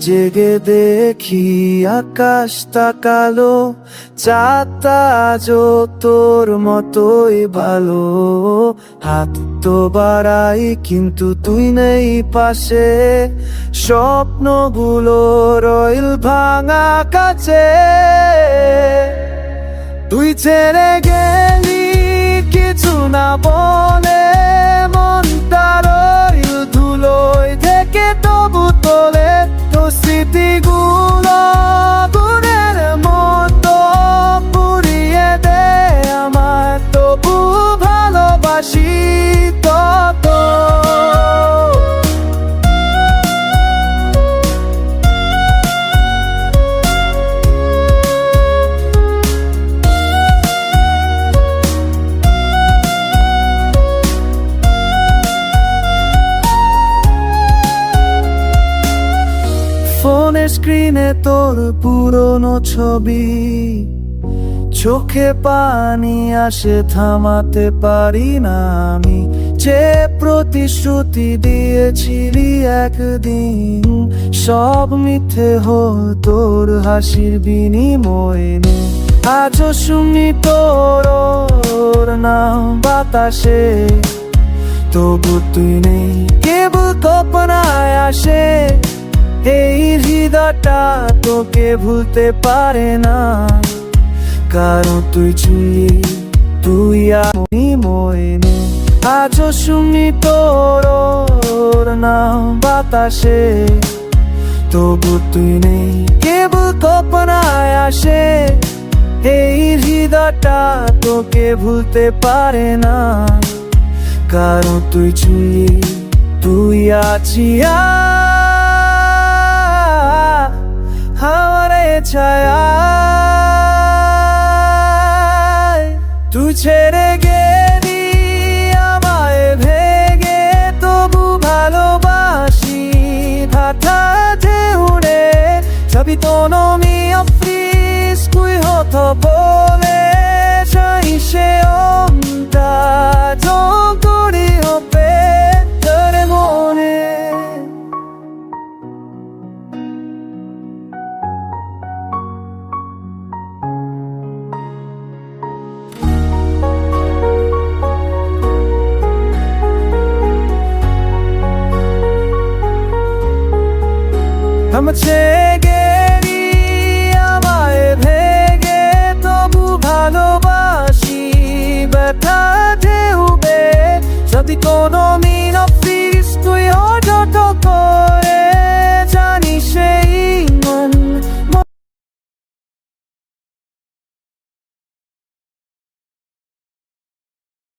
জেগে দেখি আকাশ তাকালো চাঁদটা আজও তোর মতোই ভালো। হাত তো বাড়াই, কিন্তু তুই নেই পাশে। স্বপ্নগুলো রইল ভাঙা কাছে। তুই ছেড়ে গেলি, কিছু না বলে স্ক্রিনে তোর পুরনো ছবি। চোখে পানি আসে, থামাতে পারি না আমি। যে প্রতিশ্রুতি দিয়েছিলি একদিন, সব মিথ্যে হল তোর হাসির বিনিময়ে। আজও শুনি তোর নাম বাতাসে, তবু তুই নেই। কেবল এই হৃদয়টা তোকে ভুলতে পারে না। কারণ তুই চুই তুই আমি ময়নে আজও শুনি তোর নাম বাতাসে। তবু তুই নেই, কেবল কল্পনায় আসে। এই হৃদয়টা তোকে ভুলতে পারে না। কারণ তুই চুই তুই আছি আমার ছেড়ে গেলি আমায় ভেগে তবু ভালোবাসি। ভাটা যে উড়ে সবই তো নমি থামছে গেরি আমায় ভেগে তবু ভালোবাসি ব্যথা ঢেউবে যদি কোনো